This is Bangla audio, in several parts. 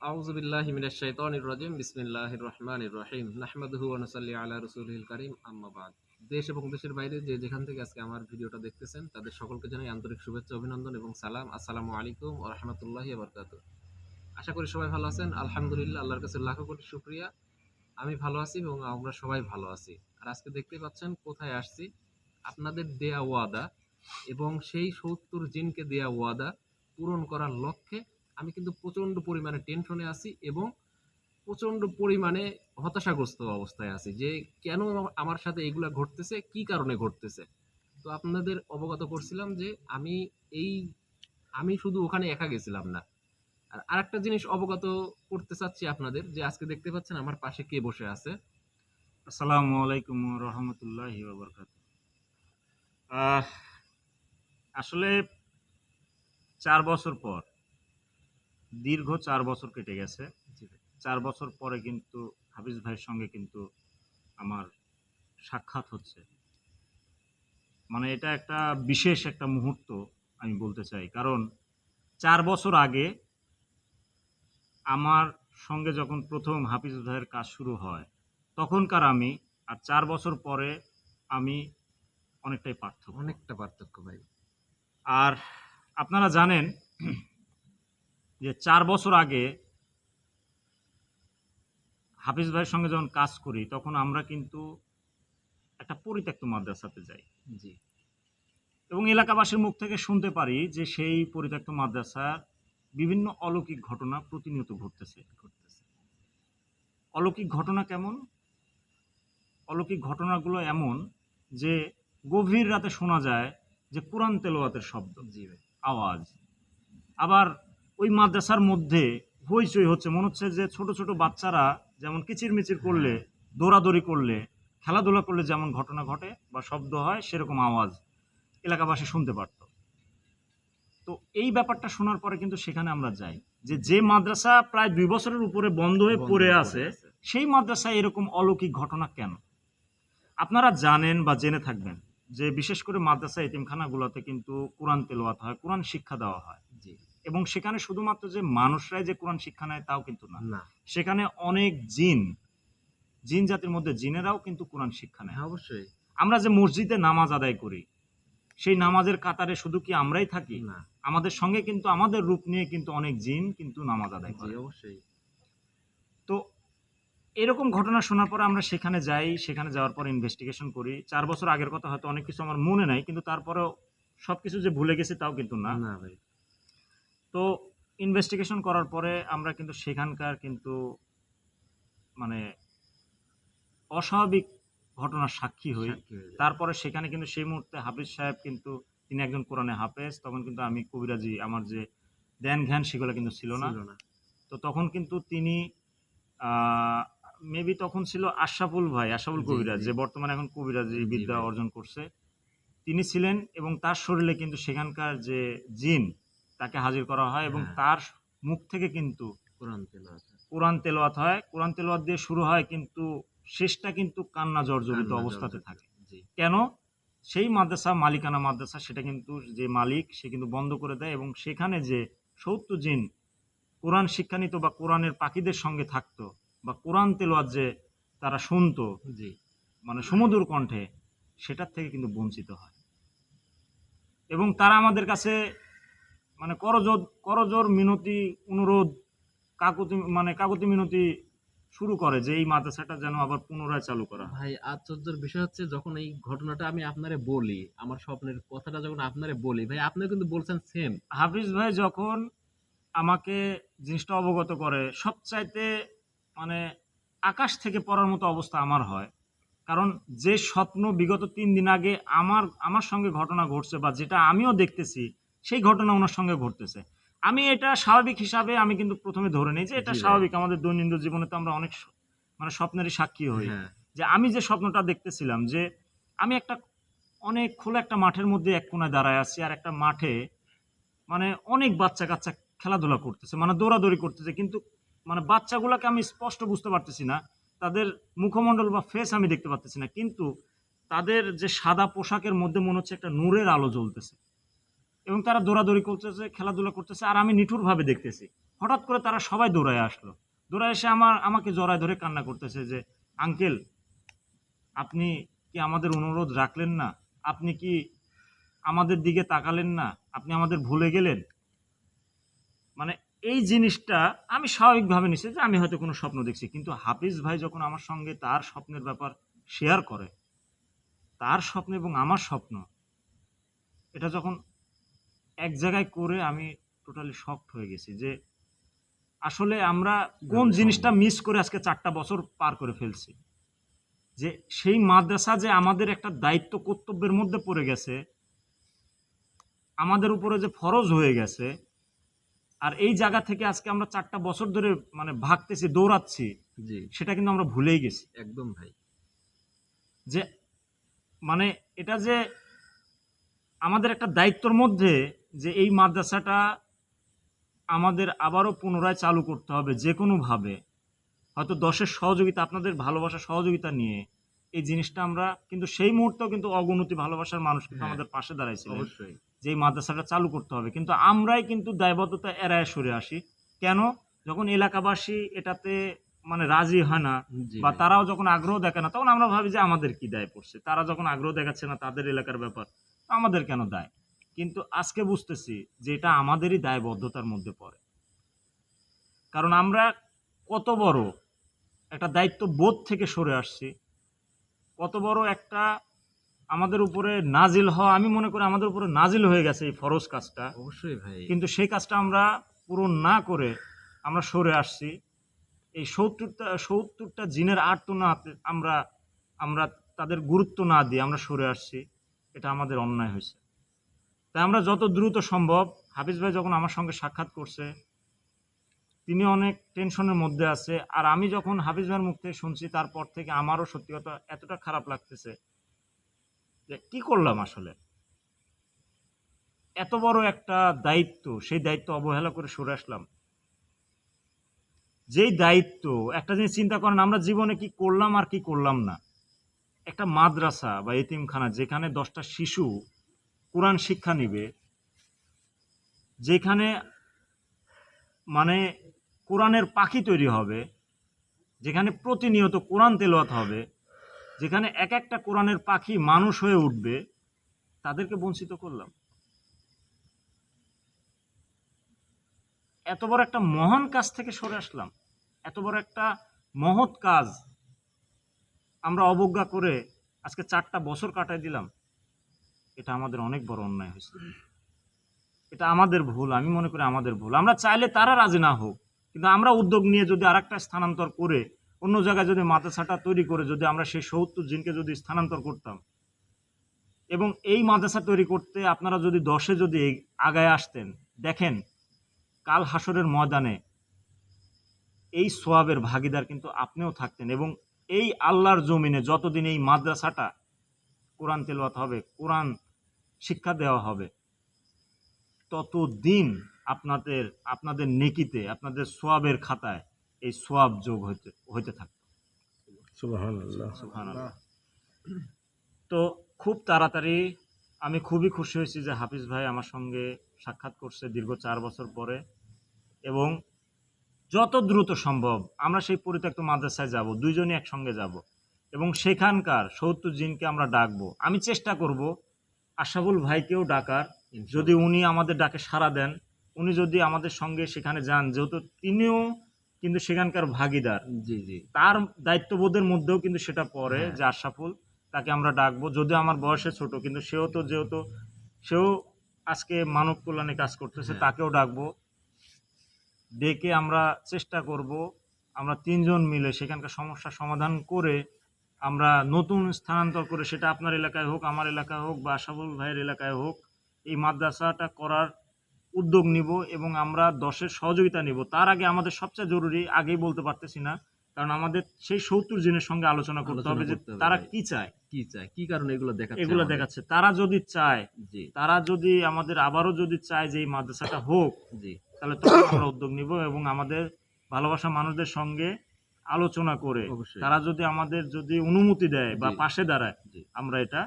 আউযু বিল্লাহি মিনাশ শাইতানির রাজিম, বিসমিল্লাহির রহমানির রহিম। নাহমাদুহু ওয়া নুসাল্লি আলা রাসূলিল কারীম, আম্মা বাদ। দেশ এবং দেশের বাইরে যে যেখান থেকে আজকে আমার ভিডিওটা দেখতেছেন, তাদের সকলকে জানাই আন্তরিক শুভেচ্ছা, অভিনন্দন এবং সালাম। আসসালামু আলাইকুম ও রাহমাতুল্লাহি ওয়া আশা করি সবাই ভালো আছেন। আলহামদুলিল্লাহ, আল্লাহর কাছে লাখো কোটি শুকরিয়া। আমি ভালো আছি এবং আমরা সবাই ভালো আছি। আর আজকে দেখতে পাচ্ছেন কোথায় আসছি? আপনাদের দেয়া ওয়াদা এবং সেই সত্তর জিনকে দেয়া ওয়াদা পূরণ করার লক্ষ্যে আমি কিন্তু প্রচণ্ড পরিমাণে টেনশনে আছি এবং প্রচণ্ড পরিমাণে হতাশাগ্রস্ত অবস্থায় আছি যে কেন আমার সাথে এগুলা ঘটতেছে, কি কারণে ঘটতেছে? তো আপনাদের অবগত করছিলাম যে আমি এই, আমি শুধু ওখানে একা গেছিলাম না। আর আরেকটা জিনিস অবগত করতে চাচ্ছি আপনাদের যে আজকে দেখতে পাচ্ছেন আমার পাশে কে বসে আছে। আসসালামু আলাইকুম রহমতুল্লাহি বরকাত আসলে চার বছর পর দীর্ঘ চার বছর কেটে গেছে। চার বছর পরে কিন্তু হাফিজ ভাইয়ের সঙ্গে কিন্তু আমার সাক্ষাৎ হচ্ছে। মানে এটা একটা বিশেষ একটা মুহূর্ত আমি বলতে চাই। কারণ চার বছর আগে আমার সঙ্গে যখন প্রথম হাফিজ ভাইয়ের কাজ শুরু হয় তখনকার আমি আর চার বছর পরে আমি অনেকটাই পার্থক্য। অনেকটা পার্থক্য ভাই। আর আপনারা জানেন যে চার বছর আগে হাফিজ ভাইয়ের সঙ্গে যখন কাজ করি তখন আমরা কিন্তু একটা পরিত্যক্ত মাদ্রাসাতে যাই। জি। এবং এলাকাবাসীর মুখ থেকে শুনতে পারি যে সেই পরিত্যক্ত মাদ্রাসার বিভিন্ন অলৌকিক ঘটনা প্রতিনিয়ত ঘটতেছে। ঘটতেছে। অলৌকিক ঘটনা কেমন? অলৌকিক ঘটনাগুলো এমন যে গভীর রাতে শোনা যায় যে কোরআন তেলোয়াতের শব্দ জি আওয়াজ। আবার ওই মাদ্রাসার মধ্যে হইচই হচ্ছে। মনে হচ্ছে যে ছোট ছোট বাচ্চারা যেমন কিচিরমিচির করলে দৌড়াদৌড়ি করলে খেলাধুলা করলে যেমন ঘটনা ঘটে বা শব্দ হয় সেরকম আওয়াজ এলাকাবাসী শুনতে পারত। তো এই ব্যাপারটা শোনার পরে কিন্তু সেখানে আমরা যাই যে যে মাদ্রাসা প্রায় দুই বছরের উপরে বন্ধ হয়ে পড়ে আছে সেই মাদ্রাসায় এরকম অলৌকিক ঘটনা কেন? আপনারা জানেন বা জেনে থাকবেন যে বিশেষ করে মাদ্রাসা এতিমখানাগুলোতে কিন্তু কোরআন তেলোয়াত হয় কোরআন শিক্ষা দেওয়া হয়। এবং সেখানে শুধুমাত্র যে মানুষরাই যে কোরআন শিক্ষা নেয় তাও কিন্তু না। সেখানে অনেক জিন জিন জাতির মধ্যে জিনেরাও কিন্তু কোরআন শিক্ষা নেয়। হ্যাঁ অবশ্যই। আমরা যে মসজিদে নামাজ আদায় করি সেই নামাজের কাতারে শুধু কি আমরাই থাকি? না। আমাদের সঙ্গে কিন্তু আমাদের রূপ নিয়ে কিন্তু অনেক জিন কিন্তু নামাজ আদায় করে। অবশ্যই। তো এরকম ঘটনা শোনার পর আমরা সেখানে যাই সেখানে যাওয়ার পর ইনভেস্টিগেশন করি। চার বছর আগের কথা হয়তো অনেক কিছু আমার মনে নাই কিন্তু তারপরেও সব কিছু যে ভুলে গেছি তাও কিন্তু না। না ভাই। তো ইনভেস্টিগেশন করার পরে আমরা কিন্তু সেখানকার কিন্তু মানে অস্বাভাবিক ঘটনার সাক্ষী হই। হয়ে তারপরে সেখানে কিন্তু সেই মুহূর্তে হাফিজ সাহেব কিন্তু তিনি একজন কোরআনে হাফেজ তখন কিন্তু আমি কবিরাজি আমার যে জ্ঞান জ্ঞান সেগুলো কিন্তু ছিল না। তো তখন কিন্তু তিনি মেবি তখন ছিল আশরাফুল ভাই আশরাফুল জি, কবিরাজ যে বর্তমানে এখন কবিরাজি বিদ্যা অর্জন করছে। তিনি ছিলেন এবং তার শরীরে কিন্তু সেখানকার যে জিন তাকে হাজির করা হয় এবং হ্যাঁ। তার মুখ থেকে কিন্তু কোরআন তেলাওয়াত কোরআন তেলাওয়াত হয়। কোরআন তেলাওয়াত দিয়ে শুরু হয় কিন্তু শেষটা কিন্তু কান্না জর্জরিত অবস্থাতে থাকে। কেন? সেই মাদ্রাসা মালিকানা মাদ্রাসা সেটা কিন্তু যে মালিক সে কিন্তু বন্ধ করে দেয় এবং সেখানে যে সত্তর জিন কোরআন শিক্ষা নিত বা কোরআনের পাখিদের সঙ্গে থাকতো বা কোরআন তেলোয়াত যে তারা শুনতো জি। মানে সুমধুর কণ্ঠে সেটার থেকে কিন্তু বঞ্চিত হয়। এবং তারা আমাদের কাছে মানে করজোর করজোর মিনতি অনুরোধ কাকুতি মানে কাকুতি মিনতি শুরু করে যে এই মাদ্রাসাটা যেন আবার পুনরায় চালু করা ভাই আশ্চর্যের বিষয় হচ্ছে যখন এই ঘটনাটা আমি আপনারে বলি আমার স্বপ্নের কথাটা যখন আপনারে বলি ভাই আপনি কিন্তু বলছেন সেম হাফিজ ভাই যখন আমাকে জিনিসটা অবগত করে সবচাইতে মানে আকাশ থেকে পড়ার মতো অবস্থা আমার হয়। কারণ যে স্বপ্ন বিগত তিন দিন আগে আমার আমার সঙ্গে ঘটনা ঘটছে বা যেটা আমিও দেখতেছি সেই ঘটনা ওনার সঙ্গে ঘটতেছে। আমি এটা স্বাভাবিক হিসাবে আমি কিন্তু প্রথমে ধরে নিই যে এটা স্বাভাবিক। আমাদের দৈনন্দিন জীবনে তো আমরা অনেক মানে স্বপ্নেরই সাক্ষী হই। হ্যাঁ। যে আমি যে স্বপ্নটা দেখতেছিলাম যে আমি একটা অনেক খোলা একটা মাঠের মধ্যে এক কোনায় দাঁড়ায় আছি আর একটা মাঠে মানে অনেক বাচ্চা কাচ্চা খেলাধুলা করতেছে মানে দৌড়াদৌড়ি করতেছে। কিন্তু মানে বাচ্চাগুলোকে আমি স্পষ্ট বুঝতে পারতেছি না। তাদের মুখমণ্ডল বা ফেস আমি দেখতে পারতেছি না। কিন্তু তাদের যে সাদা পোশাকের মধ্যে মনে হচ্ছে একটা নূরের আলো জ্বলতেছে। এবং তারা দৌড়াদৌড়ি করতেছে, খেলাধুলা করতেছে, আর আমি নিঠুরভাবে দেখতেছি। হঠাৎ করে তারা সবাই দৌড়ায় আসলো। দৌড়ায় এসে আমার, আমাকে জড়ায় ধরে কান্না করতেছে যে, আঙ্কেল, আপনি কি আমাদের অনুরোধ রাখলেন না? আপনি কি আমাদের দিকে তাকালেন না? আপনি আমাদের ভুলে গেলেন? মানে এই জিনিসটা আমি স্বাভাবিকভাবে নিচ্ছি যে, আমি হয়তো কোনো স্বপ্ন দেখছি। কিন্তু হাফিজ ভাই যখন আমার সঙ্গে তার স্বপ্নের ব্যাপার শেয়ার করে, তার স্বপ্ন এবং আমার স্বপ্ন, এটা যখন এক জায়গায় করে আমি টোটালি শকড হয়ে গেছি যে আসলে আমরা কোন জিনিসটা মিস করে আজকে চারটা বছর পার করে ফেলছি? যে সেই মাদ্রাসা যে আমাদের একটা দায়িত্ব কর্তব্যের মধ্যে পড়ে গেছে আমাদের উপরে যে ফরজ হয়ে গেছে আর এই জায়গা থেকে আজকে আমরা চারটা বছর ধরে মানে ভাগতেছি দৌড়াচ্ছি জি। সেটা কিন্তু আমরা ভুলেই গেছি। একদম ভাই। যে মানে এটা যে আমাদের একটা দায়িত্বর মধ্যে যে এই মাদ্রাসাটা আমাদের আবারও পুনরায় চালু করতে হবে যে কোনোভাবে হয়তো দশের সহযোগিতা আপনাদের ভালোবাসা সহযোগিতা নিয়ে এই জিনিসটা আমরা কিন্তু সেই মুহূর্তেও কিন্তু অগণতি ভালোবাসার মানুষ কিন্তু হ্যাঁ। আমাদের পাশে দাঁড়াইছিল অবশ্যই। যে এই মাদ্রাসাটা চালু করতে হবে। কিন্তু আমরাই কিন্তু দায়বদ্ধতা এড়ায় সরে আসি। কেন? যখন এলাকাবাসী এটাতে মানে রাজি হয় না বা তারাও যখন আগ্রহ দেখে না তখন আমরা ভাবি যে আমাদের কি দায় পড়ছে? তারা যখন আগ্রহ দেখাচ্ছে না তাদের এলাকার ব্যাপার আমাদের কেন দায়? কিন্তু আজকে বুঝতেছি যে এটা আমাদেরই দায়বদ্ধতার মধ্যে পড়ে। কারণ আমরা কত বড় একটা দায়িত্ব বোধ থেকে সরে আসছি কত বড় একটা আমাদের উপরে নাজিল হওয়া আমি মনে করি আমাদের উপরে নাজিল হয়ে গেছে এই ফরজ কাজটা। অবশ্যই ভাই। কিন্তু সেই কাজটা আমরা পূরণ না করে আমরা সরে আসছি। এই সত্তরটা সত্তরটা জিনের আর্ত না আমরা আমরা তাদের গুরুত্ব না দিয়ে আমরা সরে আসছি এটা আমাদের অন্যায় হয়েছে। তাই আমরা যত দ্রুত সম্ভব, হাফিজ ভাই যখন আমার সঙ্গে সাক্ষাৎ করছে, তিনি অনেক টেনশনের মধ্যে আছে। আর আমি যখন হাফিজ ভাইয়ের মুখ থেকে শুনছি, তারপর থেকে আমারও সত্যি কথা এতটা খারাপ লাগতেছে যে, কি করলাম আসলে? এত বড় একটা দায়িত্ব, সেই দায়িত্ব অবহেলা করে সরে আসলাম। যেই দায়িত্ব, একটা জিনিস চিন্তা করেন, আমরা জীবনে কি করলাম আর কি করলাম না। একটা মাদ্রাসা বা এতিমখানা যেখানে দশটা শিশু কোরআন শিক্ষা নিবে, যেখানে মানে কোরআনের পাখি তৈরি হবে, যেখানে প্রতিনিয়ত কোরআন তেলাওয়াত হবে, যেখানে এক একটা কোরআনের পাখি মানুষ হয়ে উঠবে, তাদেরকে বঞ্চিত করলাম। এত বড় একটা মহান কাজ থেকে সরে আসলাম। এত বড় একটা মহৎ কাজ আমরা অবজ্ঞা করে আজকে চারটা বছর কাটাই দিলাম। এটা আমাদের অনেক বড় অন্যায় হয়েছে। এটা আমাদের ভুল, আমি মনে করি আমাদের ভুল। আমরা চাইলে তারা রাজি না হোক, কিন্তু আমরা উদ্যোগ নিয়ে যদি আরেকটা স্থানান্তর করে, অন্য জায়গায় যদি মাদ্রাসাটা তৈরি করে, যদি আমরা সেই সত্তর জিনকে যদি স্থানান্তর করতাম, এবং এই মাদ্রাসা তৈরি করতে আপনারা যদি দশে যদি আগায় আসতেন, দেখেন, কাল হাসরের ময়দানে এই সোয়াবের ভাগিদার কিন্তু আপনিও থাকতেন, এবং এই আল্লাহর জমিনে যতদিন এই মাদ্রাসাটা কোরআন তেলাওয়াত হবে, কোরআন শিক্ষা দেওয়া হবে। ততদিন আপনাদের আপনাদের নেকিতে আপনাদের সোয়াবের খাতায় এই সোয়াব যোগ হইতে হইতে থাকবে। তো খুব তাড়াতাড়ি আমি খুবই খুশি হয়েছি যে হাফিজ ভাই আমার সঙ্গে সাক্ষাৎ করছে দীর্ঘ চার বছর পরে এবং যত দ্রুত সম্ভব আমরা সেই পরিত্যক্ত মাদ্রাসায় যাব দুইজনই একসঙ্গে যাব এবং সেখানকার সত্তর জিনকে আমরা ডাকবো। আমি চেষ্টা করব আশাফুল ভাইকেও ডাকার। যদি উনি আমাদের ডাকে সাড়া দেন উনি যদি আমাদের সঙ্গে সেখানে যান যেহেতু তিনিও কিন্তু সেখানকার ভাগিদার। জি জি। তার দায়িত্ববোধের মধ্যেও কিন্তু সেটা পড়ে হ্যাঁ। যে আশাফুল তাকে আমরা ডাকবো। যদিও আমার বয়সে ছোট কিন্তু সেও তো যেহেতু সেও আজকে মানব কল্যাণে কাজ করতেছে হ্যাঁ। তাকেও ডাকবো। ডেকে আমরা চেষ্টা করব আমরা তিনজন মিলে সেখানকার সমস্যার সমাধান করে আমরা নতুন স্থানান্তর করে সেটা আপনার এলাকায় হোক আমার এলাকায় হোক বা আশাফুল ভাইয়ের এলাকায় হোক এই মাদ্রাসাটা করার উদ্যোগ নিব এবং আমরা দশের সহযোগিতা নিব। তার আগে আমাদের সবচেয়ে জরুরি আগেই বলতে পারতেছি না কারণ আমাদের সেই সত্তর জনের সঙ্গে আলোচনা করতে হবে যে তারা কি চায়। কি চায় কি কারণে এগুলো দেখাচ্ছে এগুলো দেখাচ্ছে। তারা যদি চায় তারা যদি আমাদের আবারও যদি চায় যে এই মাদ্রাসাটা হোক জি। তাহলে তখন আমরা উদ্যোগ নিব এবং আমাদের ভালোবাসা মানুষদের সঙ্গে আলোচনা করে তারা যদি আমাদের যদি অনুমতি দেয় বা পাশে দাঁড়ায় আমরা এটা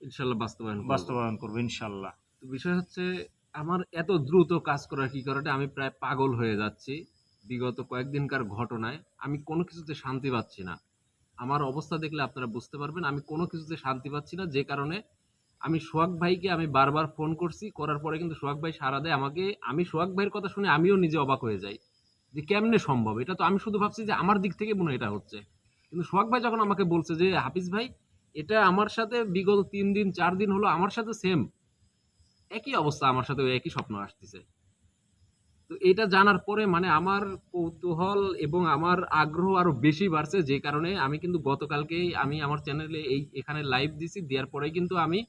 ইনশাল্লাহ বাস্তবায়ন বাস্তবায়ন করব ইনশাল্লাহ। বিষয় হচ্ছে আমার এত দ্রুত কাজ করার কি কারণে আমি প্রায় পাগল হয়ে যাচ্ছি বিগত কয়েকদিনকার ঘটনায়। আমি কোনো কিছুতে শান্তি পাচ্ছি না। আমার অবস্থা দেখলে আপনারা বুঝতে পারবেন আমি কোনো কিছুতে শান্তি পাচ্ছি না যে কারণে আমি সোহাগ ভাইকে আমি বারবার ফোন করছি করার পরে কিন্তু সোহাগ ভাই সারা দেয় আমাকে। আমি সোহাগ ভাইয়ের কথা শুনে আমিও নিজে অবাক হয়ে যাই। যে কেমনে সম্ভব? এটা তো আমি শুধু ভাবছি যে আমার দিক থেকে মনে এটা হচ্ছে। কিন্তু সোহাগ ভাই যখন আমাকে বলছে যে, হাফিজ ভাই, এটা আমার সাথে বিগত তিন দিন, চার দিন হলো আমার সাথে সেম একই অবস্থা আমার সাথে একই স্বপ্ন আসতেছে। তো এটা জানার পরে মানে আমার কৌতূহল এবং আমার আগ্রহ আরও বেশি বাড়ছে যে কারণে আমি কিন্তু গতকালকেই আমি আমার চ্যানেলে এই, এখানে লাইভ দিছি। দেওয়ার পরেই কিন্তু আমি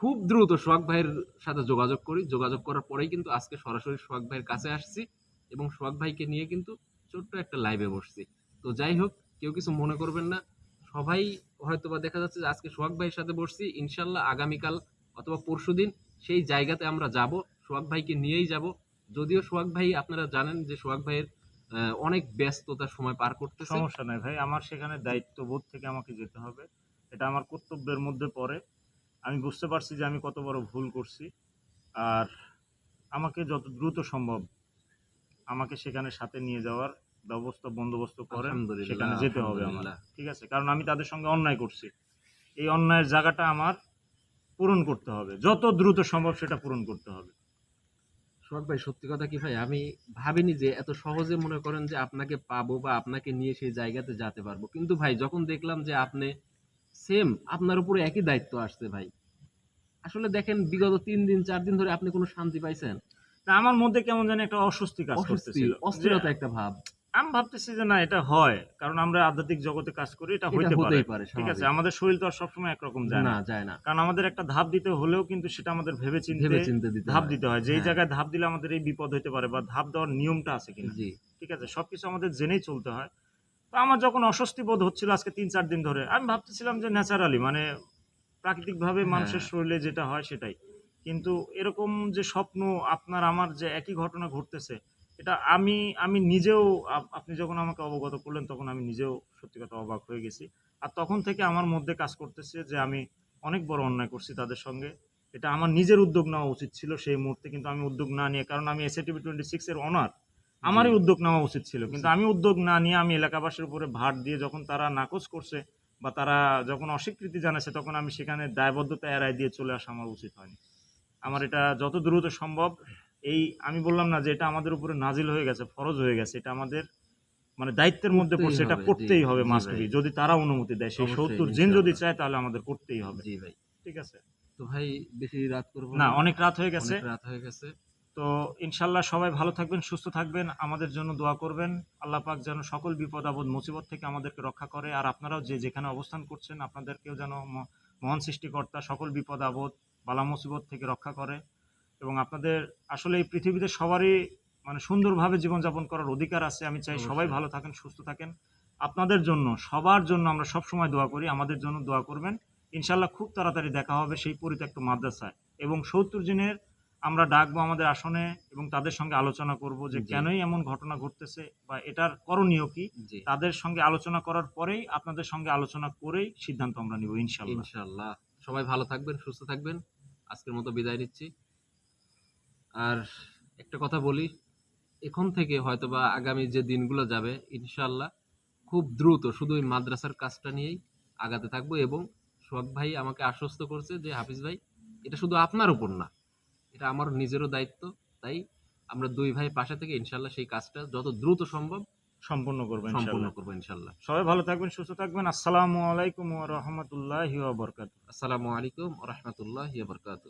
খুব দ্রুত সোহাগ ভাইয়ের সাথে যোগাযোগ করি। যোগাযোগ করার পরেই কিন্তু আজকে সরাসরি সোহাগ ভাইয়ের কাছে আসছি। এবং সোহাগ ভাইকে নিয়ে কিন্তু ছোট্ট একটা লাইভে বসছি। তো যাই হোক, কেউ কিছু মনে করবেন না। সবাই হয়তোবা দেখা যাচ্ছে যে আজকে সোহাগ ভাইয়ের সাথে বসছি। ইনশাল্লাহ আগামীকাল অথবা পরশুদিন সেই জায়গাতে আমরা যাব। সোহাগ ভাইকে নিয়েই যাব। যদিও সোহাগ ভাই আপনারা জানেন যে সোহাগ ভাইয়ের অনেক ব্যস্ততার সময় পার করতে সমস্যা নাই ভাই, আমার সেখানে দায়িত্ববোধ থেকে আমাকে যেতে হবে। এটা আমার কর্তব্যের মধ্যে পড়ে। আমি বুঝতে পারছি যে আমি কত বড় ভুল করছি। আর আমাকে যত দ্রুত সম্ভব আমাকে সেখানে সাথে নিয়ে যাওয়ার ব্যবস্থা বন্দোবস্ত করেন সেখানে যেতে হবে আমার। ঠিক আছে? কারণ আমি তাদের সঙ্গে অন্যায় করছি। এই অন্যায়ের জায়গাটা আমার পূরণ করতে হবে। যত দ্রুত সম্ভব সেটা পূরণ করতে হবে। সোহাগ ভাই সত্যি কথা কি ভাই? আমি ভাবিনি যে এত সহজে মনে করেন যে আপনাকে পাবো বা আপনাকে নিয়ে সেই জায়গাতে যেতে পারব। কিন্তু ভাই যখন দেখলাম যে আপনি সেম আপনার উপরে একই দায়িত্ব আসছে ভাই। আসলে দেখেন বিগত তিন দিন চার দিন ধরে আপনি কোনো শান্তি পাইছেন? আমার মধ্যে কেমন জানি একটা অস্বস্তি কাজ করতেছিল। অস্থিরতা একটা ভাব। আমি ভাবতেছি যে না এটা হয় কারণ আমরা আধ্যাত্মিক জগতে কাজ করি এটা হইতে পারে। ঠিক আছে আমাদের শরীর তো আর সবসময় একরকম যায় না। যায় না। কারণ আমাদের একটা ধাপ দিতে হলেও কিন্তু সেটা আমাদের ভেবে চিন্তে ধাপ দিতে হয়। যেই হ্যাঁ। জায়গায় ধাপ দিলে আমাদের এই বিপদ হইতে পারে বা ধাপ দেওয়ার নিয়মটা আছে কিনা। ঠিক আছে সবকিছু আমাদের জেনেই চলতে হয়। তো আমার যখন অস্বস্তি বোধ হচ্ছিল আজকে তিন চার দিন ধরে আমি ভাবতেছিলাম যে ন্যাচারালি মানে প্রাকৃতিকভাবে হ্যাঁ। মানুষের শরীরে যেটা হয় সেটাই। কিন্তু এরকম যে স্বপ্ন আপনার আমার যে একই ঘটনা ঘটতেছে এটা আমি আমি নিজেও আপ- আপনি যখন আমাকে অবগত করলেন তখন আমি নিজেও সত্যি কথা অবাক হয়ে গেছি। আর তখন থেকে আমার মধ্যে কাজ করতেছে যে আমি অনেক বড় অন্যায় করছি তাদের সঙ্গে। এটা আমার নিজের উদ্যোগ নেওয়া উচিত ছিল সেই মুহূর্তে কিন্তু আমি উদ্যোগ না নিয়ে কারণ আমি এস টিভি টোয়েন্টি সিক্সের অনার আমারই উদ্যোগ নেওয়া উচিত ছিল। কিন্তু আমি উদ্যোগ না নিয়ে আমি এলাকাবাসীর উপরে ভার দিয়ে যখন তারা নাকচ করছে বা তারা যখন অস্বীকৃতি জানাচ্ছে তখন আমি সেখানে দায়বদ্ধতা এড়াই দিয়ে চলে আসা আমার উচিত হয়নি। আমার এটা যত দ্রুত সম্ভব এই আমি বললাম না যে এটা আমাদের উপরে নাজিল হয়ে গেছে ফরজ হয়ে গেছে এটা আমাদের মানে দায়িত্বের মধ্যে পড়ছে এটা করতেই হবে জি মাস্ট ভাই। বি যদি তারা অনুমতি দেয় সেই সত্তর জিন যদি চায় তাহলে আমাদের করতেই হবে। জি ভাই। ঠিক আছে? তো ভাই বেশি রাত করব না। অনেক রাত হয়ে গেছে। অনেক রাত হয়ে গেছে। তো ইনশাল্লাহ সবাই ভালো থাকবেন সুস্থ থাকবেন আমাদের জন্য দোয়া করবেন। আল্লাহ পাক যেন সকল বিপদ আপদ মুসিবত থেকে আমাদেরকে রক্ষা করে আর আপনারাও যে যেখানে অবস্থান করছেন আপনাদেরকেও যেন মহান সৃষ্টিকর্তা সকল বিপদ আপদ বালা মুসিবত থেকে রক্ষা করে এবং আপনাদের আসলে এই পৃথিবীতে সবারই মানে সুন্দরভাবে জীবনযাপন করার অধিকার আছে। আমি চাই সবাই ভালো থাকেন সুস্থ থাকেন। আপনাদের জন্য সবার জন্য আমরা সব সময় দোয়া করি। আমাদের জন্য দোয়া করবেন। ইনশাল্লাহ খুব তাড়াতাড়ি দেখা হবে সেই পরিত্যক্ত মাদ্রাসায়। এবং সত্তর দিনের আমরা ডাকবো আমাদের আসনে এবং তাদের সঙ্গে আলোচনা করব যে। কেনই এমন ঘটনা ঘটতেছে বা এটার করণীয় কি? তাদের সঙ্গে আলোচনা করার পরেই আপনাদের সঙ্গে আলোচনা করেই সিদ্ধান্ত আমরা নিব ইনশাল্লাহ ইনশাল্লাহ সবাই ভালো থাকবেন সুস্থ থাকবেন। আজকের মতো বিদায় নিচ্ছি। আর একটা কথা বলি, এখন থেকে হয়তোবা আগামী যে দিনগুলো যাবে ইনশাল্লাহ খুব দ্রুত শুধু ওই মাদ্রাসার কাজটা নিয়েই আগাতে থাকব এবং সোহাগ ভাই আমাকে আশ্বস্ত করছে যে, হাফিজ ভাই, এটা শুধু আপনার উপর না, এটা আমার নিজেরও দায়িত্ব। তাই আমরা দুই ভাই পাশে থেকে ইনশাল্লাহ সেই কাজটা যত দ্রুত সম্ভব সম্পূর্ণ করবেন সম্পূর্ণ করব ইনশাল্লাহ সবাই ভালো থাকবেন সুস্থ থাকবেন। আসসালামু আলাইকুম ওয়া রাহমাতুল্লাহি ওয়া বারাকাতুহু। আসসালামু আলাইকুম রহমতুল্লাহ বরকাত